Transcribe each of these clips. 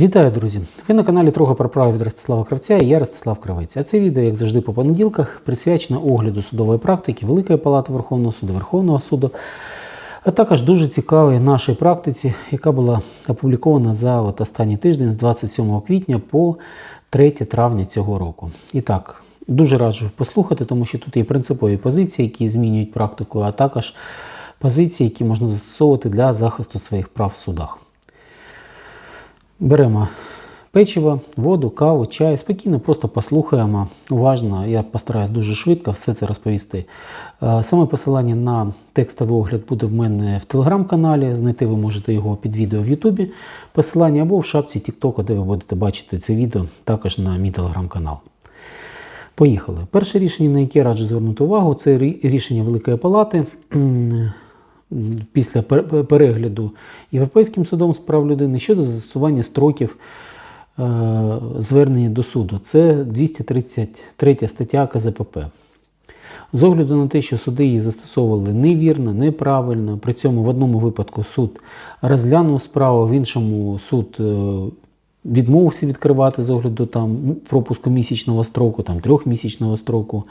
Вітаю, друзі! Ви на каналі Трога про право від Ростислава Кравця і я Ростислав Кравець. А це відео, як завжди, по понеділках, присвячено огляду судової практики Великої Палати Верховного суду, Верховного суду, а також дуже цікавій нашій практиці, яка була опублікована за от останній тиждень з 27 квітня по 3 травня цього року. І так, дуже раджу послухати, тому що тут є принципові позиції, які змінюють практику, а також позиції, які можна застосовувати для захисту своїх прав в судах. Беремо печиво, воду, каву, чай. Спокійно, просто послухаємо уважно. Я постараюсь дуже швидко все це розповісти. Е, Саме посилання на текстовий огляд буде в мене в телеграм-каналі. Знайти ви можете його під відео в Ютубі. Посилання або в шапці TikTok, де ви будете бачити це відео, також на мій телеграм-канал. Поїхали. Перше рішення, на яке раджу звернути увагу, це рішення Великої Палати м, після перегляду Європейським судом з прав людини щодо застосування строків е, звернення до суду. Це 233 стаття КЗПП. З огляду на те, що суди її застосовували невірно, неправильно, при цьому в одному випадку суд розглянув справу, в іншому суд е, відмовився відкривати з огляду там пропуску місячного строку, там трьохмісячного строку.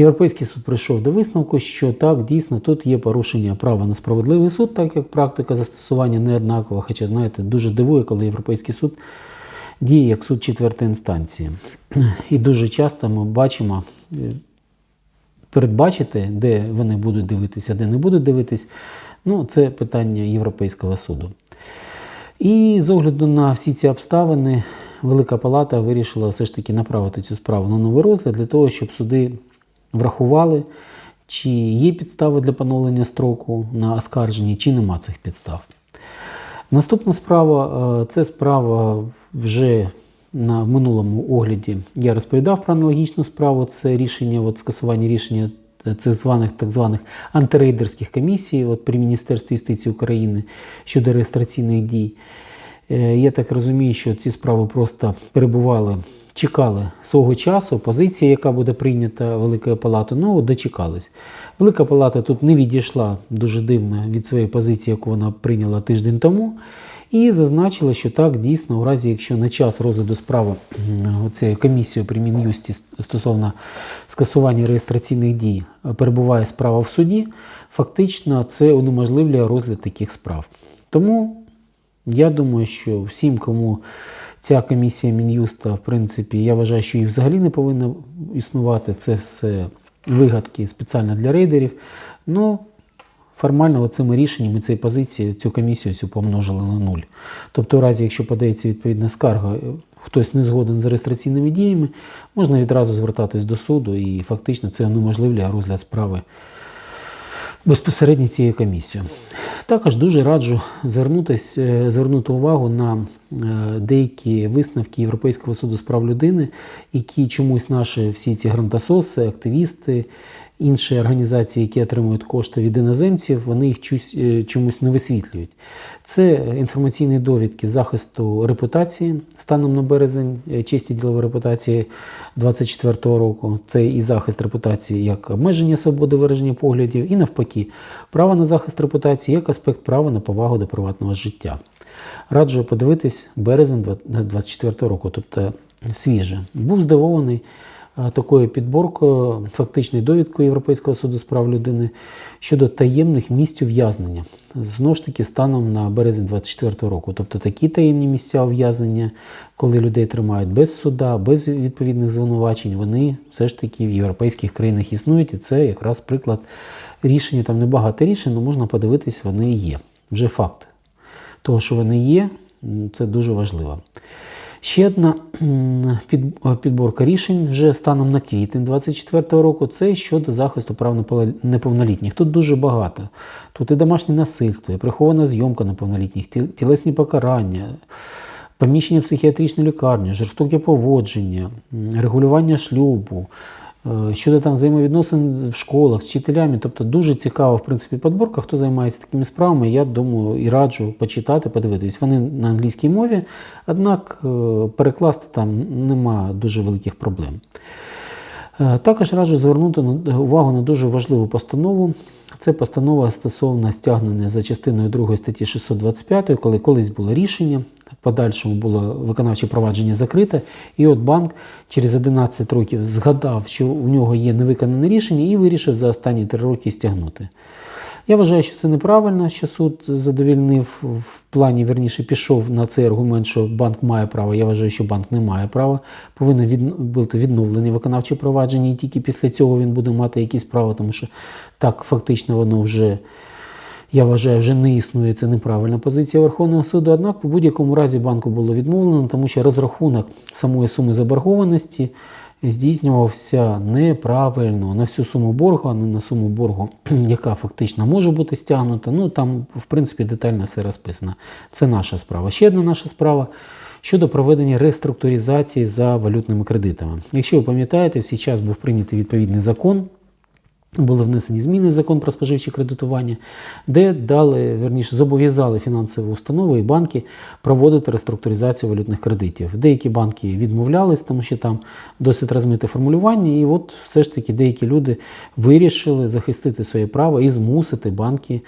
Європейський суд прийшов до висновку, що так, дійсно, тут є порушення права на справедливий суд, так як практика застосування не однакова. Хоча, знаєте, дуже дивує, коли Європейський суд діє як суд четвертої інстанції. І дуже часто ми бачимо, е, передбачити, де вони будуть дивитися, де не будуть дивитись, ну, це питання Європейського суду. І з огляду на всі ці обставини, Велика Палата вирішила все ж таки направити цю справу на новий розгляд для того, щоб суди врахували, чи є підстави для поновлення строку на оскарженні, чи нема цих підстав. Наступна справа е, це справа вже на минулому огляді. Я розповідав про аналогічну справу. Це рішення, от скасування рішення цих званих так званих антирейдерських комісій от при Міністерстві юстиції України щодо реєстраційних дій. Е, Я так розумію, що ці справи просто перебували, чекали свого часу, позиція, яка буде прийнята Великою Палатою, ну дочекались. Велика Палата тут не відійшла дуже дивно від своєї позиції, яку вона прийняла тиждень тому, і зазначила, що так дійсно, у разі, якщо на час розгляду справи цією комісією при Мін'юсті стосовно скасування реєстраційних дій е, перебуває справа в суді, фактично це унеможливлює розгляд таких справ. Тому я думаю, що всім, кому ця комісія Мін'юста, в принципі, я вважаю, що її взагалі не повинна існувати. Це все вигадки спеціально для рейдерів. Ну, формально цими рішеннями цієї позиції цю комісію цю помножили на нуль. Тобто, у разі, якщо подається відповідна скарга, е, хтось не згоден з реєстраційними діями, можна відразу звертатись до суду, і фактично це унеможливлює розгляд справи безпосередньо цією комісією. Також дуже раджу звернутись, е, звернути увагу на е, деякі висновки Європейського суду з прав людини, які чомусь наші всі ці грантасоси, активісти, інші організації, які отримують кошти від іноземців, вони їх е, чомусь не висвітлюють. Це інформаційні довідки захисту репутації станом на березень е, честі ділової репутації 2024 року. Це і захист репутації як обмеження свободи вираження поглядів, і навпаки, право на захист репутації як аспект права на повагу до приватного життя. Раджу подивитись березень 2024 року, тобто свіже. Був здивований такою підборкою, фактичною довідкою Європейського суду з прав людини щодо таємних місць ув'язнення. Знову ж таки, станом на березень 2024 року. Тобто такі таємні місця ув'язнення, коли людей тримають без суда, без відповідних звинувачень, вони все ж таки в європейських країнах існують, і це якраз приклад рішення. Там небагато рішень, але можна подивитись, вони є. Вже факт того, що вони є, це дуже важливо. Ще одна підборка рішень вже станом на квітень 2024 року це щодо захисту прав неповнолітніх. Тут дуже багато. Тут і домашнє насильство, і прихована зйомка неповнолітніх, тілесні покарання, поміщення в психіатричну лікарню, жорстоке поводження, регулювання шлюбу, щодо там взаємовідносин в школах з вчителями. Тобто дуже цікава, в принципі, подборка, Хто займається такими справами, я думаю і раджу почитати, подивитись. Вони на англійській мові, однак е, перекласти там нема дуже великих проблем. Е, Також раджу звернути увагу на дуже важливу постанову. Це постанова стосовно стягнення за частиною 2 статті 625, коли колись було рішення, в подальшому було виконавче провадження закрите, і от банк через 11 років згадав, що у нього є невиконане рішення, і вирішив за останні 3 роки стягнути. Я вважаю, що це неправильно, що суд задовільнив в плані, верніше, пішов на цей аргумент, що банк має право. Я вважаю, що банк не має права. Повинно від... бути відновлені виконавче провадження, і тільки після цього він буде мати якісь права, тому що так фактично воно вже. Я вважаю, вже не існує це неправильна позиція Верховного суду. Однак в будь-якому разі банку було відмовлено, тому що розрахунок самої суми заборгованості здійснювався неправильно на всю суму боргу, а не на суму боргу, яка фактично може бути стягнута. Ну там, в принципі, детально все розписано. Це наша справа. Ще одна наша справа. Щодо проведення реструктуризації за валютними кредитами. Якщо ви пам'ятаєте, в цей час був прийнятий відповідний закон, були внесені зміни в закон про споживче кредитування, де дали, верніше, зобов'язали фінансові установи і банки проводити реструктуризацію валютних кредитів. Деякі банки відмовлялись, тому що там досить розмите формулювання, і от все ж таки деякі люди вирішили захистити своє право і змусити банки.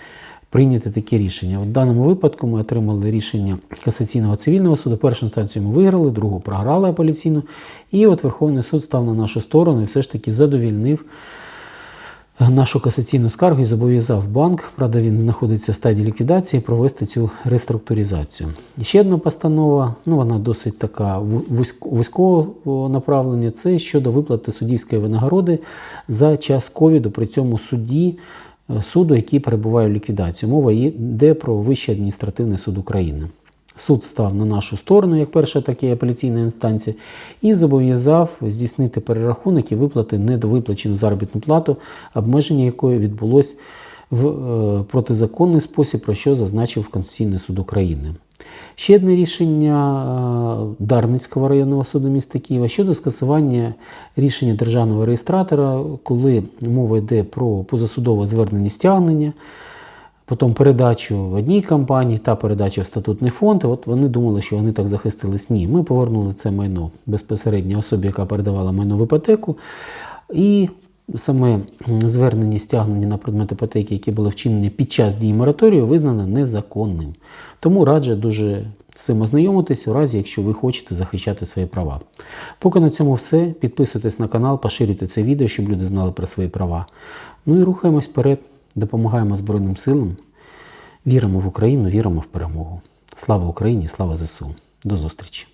Прийняти таке рішення. В даному випадку ми отримали рішення касаційного цивільного суду. Першу інстанцію ми виграли, другу програли апеляційну. І от Верховний суд став на нашу сторону і все ж таки задовільнив нашу касаційну скаргу і зобов'язав банк, правда, він знаходиться в стадії ліквідації, провести цю реструктуризацію. Ще одна постанова, ну вона досить така вузького направлення, це щодо виплати суддівської винагороди за час ковіду при цьому судді. е, Суду, який перебуває в ліквідації. Мова йде про Вищий адміністративний суд України. Суд став на нашу сторону, як перша, так апеляційна інстанція, і зобов'язав здійснити перерахунок і виплати недовиплачену заробітну плату, обмеження якої відбулось в е, протизаконний спосіб, про що зазначив Конституційний суд України. Ще одне рішення е, Дарницького районного суду міста Києва щодо скасування рішення державного реєстратора, коли мова йде про позасудове звернення стягнення потім передачу в одній компанії та передачу в статутний фонд. От вони думали, що вони так захистились. Ні, ми повернули це майно безпосередньо особі, яка передавала майно в іпотеку. І саме звернення стягнення на предмет іпотеки, які були вчинені під час дії мораторію, визнано незаконним. Тому раджу дуже з цим ознайомитись у разі, якщо ви хочете захищати свої права. Поки на цьому все. Підписуйтесь на канал, поширюйте це відео, щоб люди знали про свої права. Ну і рухаємось вперед, допомагаємо Збройним силам. Віримо в Україну, віримо в перемогу. Слава Україні, слава ЗСУ. До зустрічі!